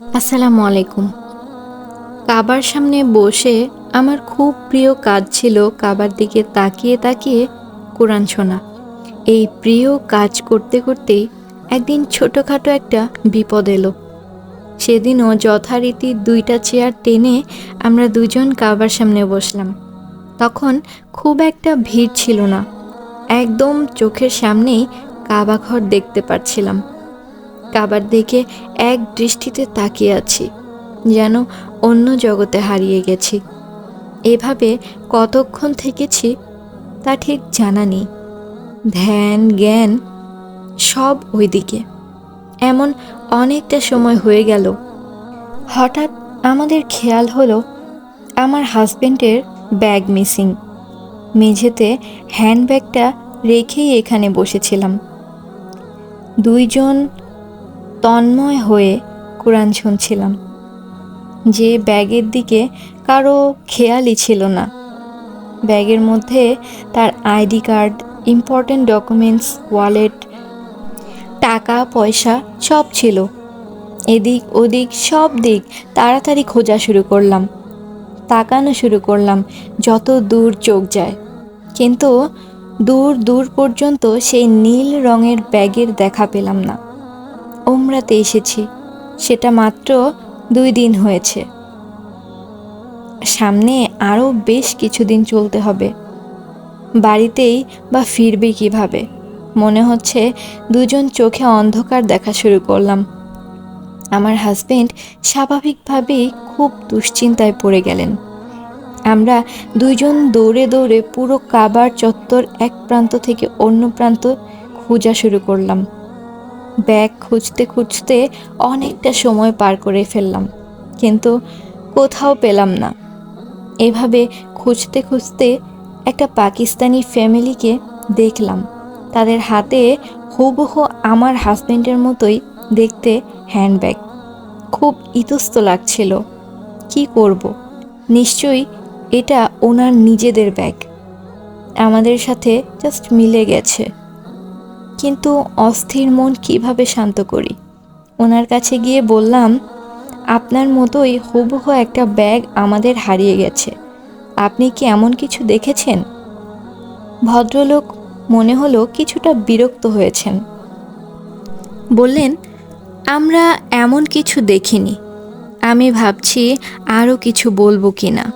আসসালামু আলাইকুম। কাবার সামনে বসে আমার খুব প্রিয় কাজ ছিল কাবার দিকে তাকিয়ে তাকিয়ে কোরআন শোনা। এই প্রিয় কাজ করতে করতেই একদিন ছোটোখাটো একটা বিপদ এলো। সেদিনও যথারীতি দুইটা চেয়ার টেনে আমরা দুজন কাবার সামনে বসলাম। তখন খুব একটা ভিড় ছিল না। একদম চোখের সামনেই কাবা ঘর দেখতে পাচ্ছিলাম কাবার দিকে এক দৃষ্টিতে তাকিয়ে আছি, যেন অন্য জগতে হারিয়ে গেছি। এভাবে কতক্ষণ থেকেছি তা ঠিক জানা নেই। ধ্যান, জ্ঞান সব ওইদিকে। এমন অনেকটা সময় হয়ে গেল। হঠাৎ আমাদের খেয়াল হলো আমার হাজবেন্ডের ব্যাগ মিসিং। মেঝেতে হ্যান্ডব্যাগটা রেখেই এখানে বসেছিলাম। দুইজন তন্ময় হয়ে কোরআন শুনছিলাম। যে ব্যাগের দিকে কারও খেয়ালই ছিল না। ব্যাগের মধ্যে তার ID card, important documents, wallet, টাকা, পয়সা সব ছিল। এদিক ওদিক সব দিক তাড়াতাড়ি খোঁজা শুরু করলাম। তাকানো শুরু করলাম যত দূর চোখ যায়। কিন্তু দূর দূর পর্যন্ত সেই নীল রঙের ব্যাগের দেখা পেলাম না। ওমরাতে এসেছি। সেটা মাত্র দুই দিন হয়েছে। সামনে আরও বেশ কিছুদিন চলতে হবে। বাড়িতেই বা ফিরবে কীভাবে? মনে হচ্ছে দুজন চোখে অন্ধকার দেখা শুরু করলাম। আমার হাজবেন্ড স্বাভাবিকভাবেই খুব দুশ্চিন্তায় পড়ে গেলেন। আমরা দুইজন দৌড়ে দৌড়ে পুরো কাবার চত্বর এক প্রান্ত থেকে অন্য প্রান্ত খোঁজা শুরু করলাম। ব্যাগ খুঁজতে খুঁজতে অনেকটা সময় পার করে ফেললাম, কিন্তু কোথাও পেলাম না। এভাবে খুঁজতে খুঁজতে একটা পাকিস্তানি ফ্যামিলিকে দেখলাম। তাদের হাতে হুবহু আমার হাজব্যান্ডের মতোই দেখতে হ্যান্ডব্যাগ। খুব ইতস্ত লাগছিল, কি করব? নিশ্চয়ই এটা ওনার নিজেদের ব্যাগ। আমাদের সাথে জাস্ট মিলে গেছে। কিন্তু অস্থির মন কীভাবে শান্ত করি? ওনার কাছে গিয়ে বললাম, আপনার মতোই হুবহু একটা ব্যাগ আমাদের হারিয়ে গেছে। আপনি কি এমন কিছু দেখেছেন? ভদ্রলোক মনে হলো কিছুটা বিরক্ত হয়েছেন। বললেন, আমরা এমন কিছু দেখিনি। আমি ভাবছি আরও কিছু বলব কি না?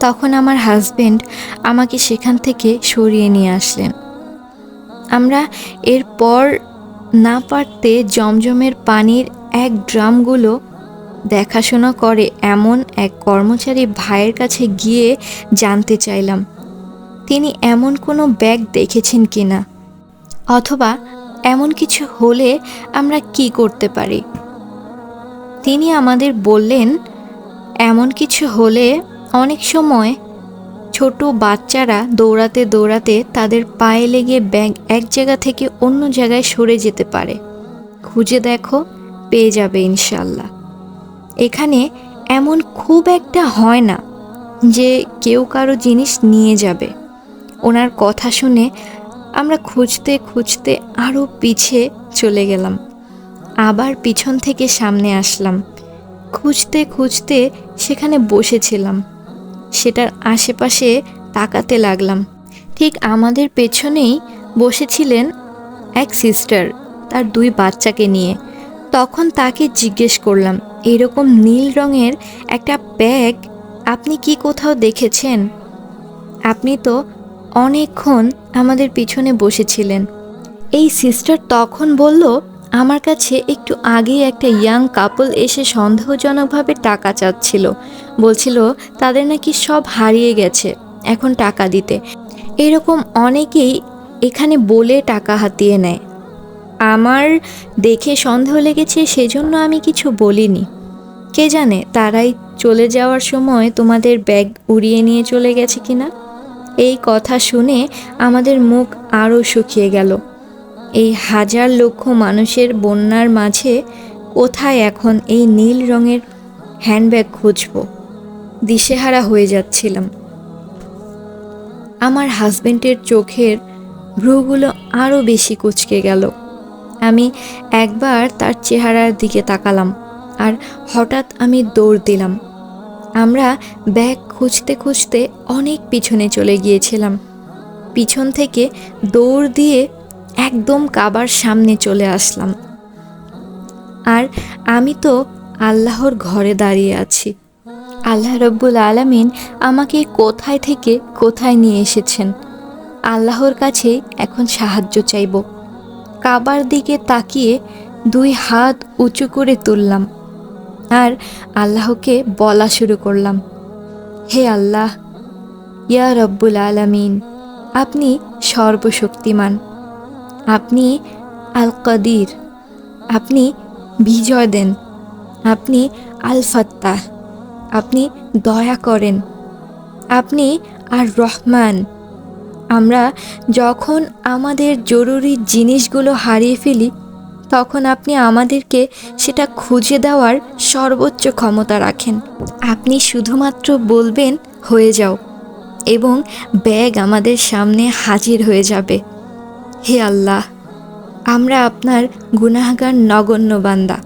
তখন আমার হাজবেন্ড আমাকে সেখান থেকে সরিয়ে নিয়ে আসলেন। আমরা এরপর না পারতে জমজমের পানির এক ড্রামগুলো দেখাশোনা করে এমন এক কর্মচারী ভাইয়ের কাছে গিয়ে জানতে চাইলাম, তিনি এমন কোনো ব্যাগ দেখেছেন কি না? অথবা এমন কিছু হলে আমরা কি করতে পারি? তিনি আমাদের বললেন, এমন কিছু হলে অনেক সময় ছোট বাচ্চারা দৌড়াতে দৌড়াতে তাদের পায়ে লেগে ব্যাগ এক জায়গা থেকে অন্য জায়গায় সরে যেতে পারে। খুঁজে দেখো, পেয়ে যাবে ইনশাল্লাহ এখানে এমন খুব একটা হয় না যে কেউ কারও জিনিস নিয়ে যাবে। ওনার কথা শুনে আমরা খুঁজতে খুঁজতে আরও পিছে চলে গেলাম। আবার পিছন থেকে সামনে আসলাম। খুঁজতে খুঁজতে সেখানে বসেছিলাম। সেটার আশেপাশে তাকাতে লাগলাম। ঠিক আমাদের পেছনেই বসেছিলেন এক সিস্টার, তার দুই বাচ্চাকে নিয়ে। তখন তাকে জিজ্ঞেস করলাম, এরকম নীল রঙের একটা ব্যাগ আপনি কি কোথাও দেখেছেন? আপনি তো অনেকক্ষণ আমাদের পিছনে বসেছিলেন। এই সিস্টার তখন বলল আমার কাছে একটু আগেই একটা ইয়াং কাপল এসে সন্দেহজনকভাবে টাকা চাচ্ছিল। বলছিল, তাদের নাকি সব হারিয়ে গেছে, এখন টাকা দিতে। এরকম অনেকেই এখানে বলে টাকা হাতিয়ে নেয়। আমার দেখে সন্দেহ লেগেছে, সেজন্য আমি কিছু বলিনি। কে জানে, তারাই চলে যাওয়ার সময় তোমাদের ব্যাগ উড়িয়ে নিয়ে চলে গেছে কিনা? এই কথা শুনে আমাদের মুখ আরও শুকিয়ে গেল। এই হাজার লক্ষ মানুষের বন্যার মাঝে কোথায় এখন এই নীল রঙের হ্যান্ডব্যাগ খুঁজব? দিশেহারা হয়ে যাচ্ছিলাম। আমার হাজবেন্ডের চোখের ভ্রুগুলো আরও বেশি কুচকে গেল। আমি একবার তার চেহারার দিকে তাকালাম আর হঠাৎ আমি দৌড় দিলাম। আমরা ব্যাগ খুঁজতে খুঁজতে অনেক পিছনে চলে গিয়েছিলাম। পিছন থেকে দৌড় দিয়ে একদম কাবার সামনে চলে আসলাম। আর আমি তো আল্লাহর ঘরে দাঁড়িয়ে আছি। আল্লাহ রব্বুল আলামিন আমাকে কোথায় থেকে কোথায় নিয়ে এসেছেন? আল্লাহর কাছে এখন সাহায্য চাইব। কাবার দিকে তাকিয়ে দুই হাত উঁচু করে তুললাম। আর আল্লাহকে বলা শুরু করলাম, হে আল্লাহ, ইয়া রব্বুল আলামিন, আপনি সর্বশক্তিমান। আপনি আল কদির আপনি বিজয় দেন, আপনি আল ফাত্তাহ আপনি দয়া করেন, আপনি আর রহমান আমরা যখন আমাদের জরুরি জিনিসগুলো হারিয়ে ফেলি, তখন আপনি আমাদেরকে সেটা খুঁজে দেওয়ার সর্বোচ্চ ক্ষমতা রাখেন। আপনি শুধুমাত্র বলবেন, হয়ে যাও এবং ব্যাগ আমাদের সামনে হাজির হয়ে যাবে। হে আল্লাহ, আমরা আপনার গুনাহগার নগণ্য বান্দা।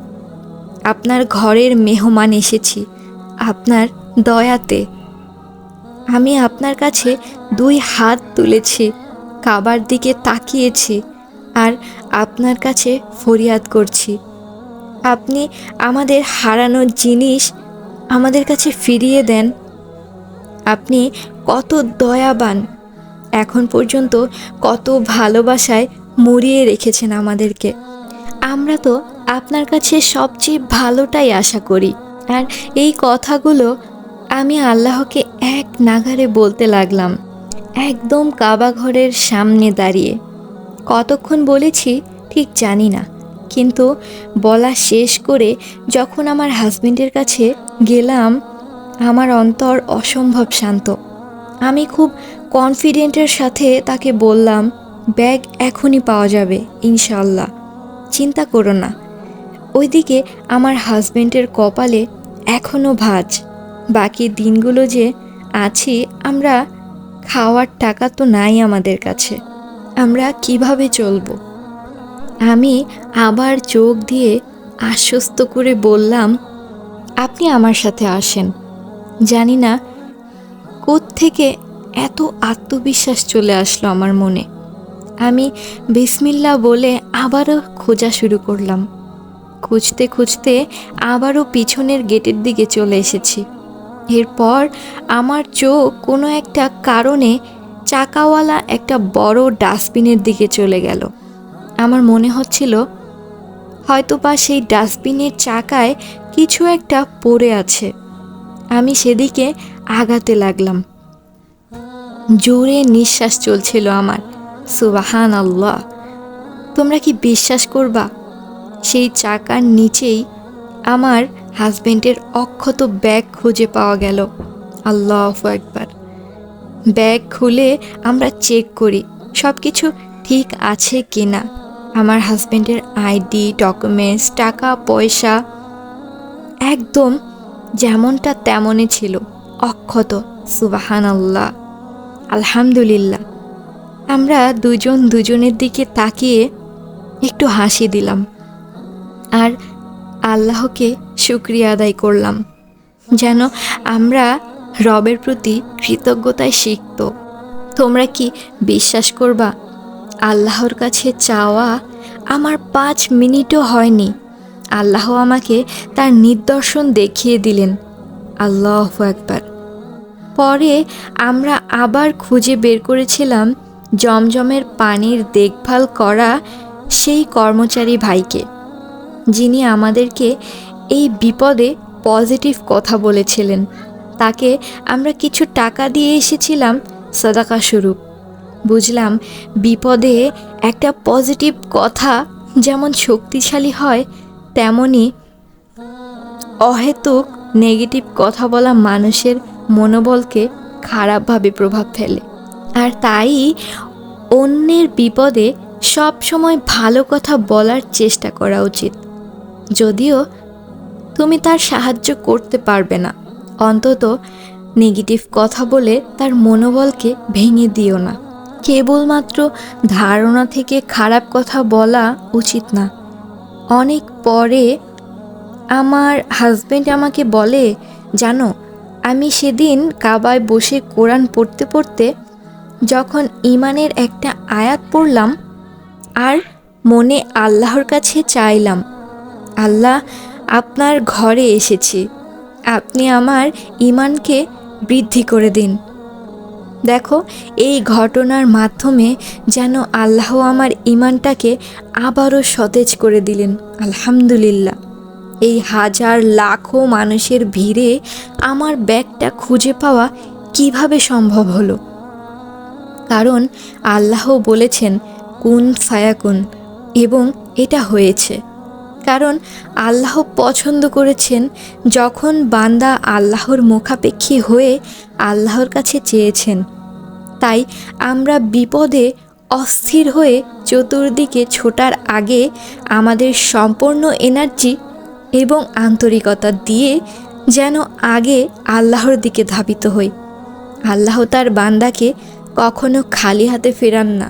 আপনার ঘরের মেহমান এসেছি, আপনার দয়াতে। আমি আপনার কাছে দুই হাত তুলেছি, কাবার দিকে তাকিয়েছি আর আপনার কাছে ফরিয়াদ করছি। আপনি আমাদের হারানো জিনিস আমাদের কাছে ফিরিয়ে দেন। আপনি কত দয়াবান এখন পর্যন্ত কত ভালোবাসায় মরিয়ে রেখেছেন আমাদেরকে। আমরা তো আপনার কাছে সবচেয়ে ভালোটাই আশা করি। আর এই কথাগুলো আমি আল্লাহকে এক নাগারে বলতে লাগলাম, একদম কাবা ঘরের সামনে দাঁড়িয়ে। কতক্ষণ বলেছি ঠিক জানি না, কিন্তু বলা শেষ করে যখন আমার হাজবেন্ডের কাছে গেলাম, আমার অন্তর অসম্ভব শান্ত। আমি খুব কনফিডেন্টের সাথে তাকে বললাম, ব্যাগ এখনই পাওয়া যাবে ইনশাল্লাহ চিন্তা করো না। ওইদিকে আমার হাজবেন্ডের কপালে এখনও ভাজ। বাকি দিনগুলো যে আছি আমরা, খাওয়ার টাকা তো নাই আমাদের কাছে। আমরা কীভাবে চলবো? আমি আবার চোখ দিয়ে আশ্বস্ত করে বললাম, আপনি আমার সাথে আসেন। জানি না থেকে এত আত্মবিশ্বাস চলে আসলো আমার মনে। আমি বিসমিল্লা বলে আবারও খোঁজা শুরু করলাম। খুঁজতে খুঁজতে আবারও পিছনের গেটের দিকে চলে এসেছি। এরপর আমার চোখ কোনো একটা কারণে চাকাওয়ালা একটা বড় ডাস্টবিনের দিকে চলে গেল। আমার মনে হচ্ছিল, হয়তোবা সেই ডাস্টবিনের চাকায় কিছু একটা পড়ে আছে। আমি সেদিকে আগাতে লাগলাম। জোরে নিঃশ্বাস চলছিল আমার। সুবাহান আল্লাহ তোমরা কি বিশ্বাস করবা? সেই চাকার নিচেই আমার হাজবেন্ডের অক্ষত ব্যাগ খুঁজে পাওয়া গেল। আল্লাহ একবার ব্যাগ খুলে আমরা চেক করি সব কিছু ঠিক আছে কি না আমার হাজবেন্ডের আইডি, ডকুমেন্টস, টাকা, পয়সা একদম যেমনটা তেমনই ছিল, অক্ষত। সুবাহান আল্লাহ আলহামদুলিল্লাহ। আমরা দুজন দুজনের দিকে তাকিয়ে একটু হাসি দিলাম। আর আল্লাহকে শুক্রিয়া আদায় করলাম, যেন আমরা রবের প্রতি কৃতজ্ঞতায় শিখত তোমরা কি বিশ্বাস করবা, আল্লাহর কাছে চাওয়া আমার পাঁচ মিনিটও হয়নি। আল্লাহ আমাকে তার নিদর্শন দেখিয়ে দিলেন। আল্লাহ একবার পরে আমরা আবার খুঁজে বের করেছিলাম জমজমের পানির দেখভাল করা সেই কর্মচারী ভাইকে, যিনি আমাদেরকে এই বিপদে পজিটিভ কথা বলেছিলেন। তাকে আমরা কিছু টাকা দিয়ে এসেছিলাম সদাকা স্বরূপ। বুঝলাম বিপদে একটা পজিটিভ কথা যেমন শক্তিশালী হয়, তেমনি অহেতুক নেগেটিভ কথা বলা মানুষের মনোবলকে খারাপভাবে প্রভাব ফেলে। আর তাই অন্যের বিপদে সব সময় ভালো কথা বলার চেষ্টা করা উচিত। যদিও তুমি তার সাহায্য করতে পারবে না। অন্তত নেগেটিভ কথা বলে তার মনোবলকে ভেঙে দিও না। কেবলমাত্র ধারণা থেকে খারাপ কথা বলা উচিত না। অনেক পরে আমার হাজব্যান্ড আমাকে বলে, জানো আমি সেদিন কাবায় বসে কোরআন পড়তে পড়তে যখন ইমানের একটা আয়াত পড়লাম আর মনে আল্লাহর কাছে চাইলাম, আল্লাহ, আপনার ঘরে এসেছি। আপনি আমার ইমানকে বৃদ্ধি করে দিন। দেখো, এই ঘটনার মাধ্যমে যেন আল্লাহ আমার ইমানটাকে আবারও সতেজ করে দিলেন। আলহামদুলিল্লাহ। এই হাজার লাখো মানুষের ভিড়ে আমার ব্যাগটা খুঁজে পাওয়া কীভাবে সম্ভব হলো? কারণ আল্লাহ বলেছেন, কুন ফায়াকুন এবং এটা হয়েছে। কারণ আল্লাহ পছন্দ করেছেন যখন বান্দা আল্লাহর মুখাপেক্ষী হয়ে আল্লাহর কাছে চেয়েছেন। তাই আমরা বিপদে অস্থির হয়ে চতুর্দিকে ছোটার আগে আমাদের সম্পূর্ণ এনার্জি এবং আন্তরিকতা দিয়ে যেন আগে আল্লাহর দিকে ধাবিত হই। আল্লাহ তার বান্দাকে কখনো খালি হাতে ফেরান না।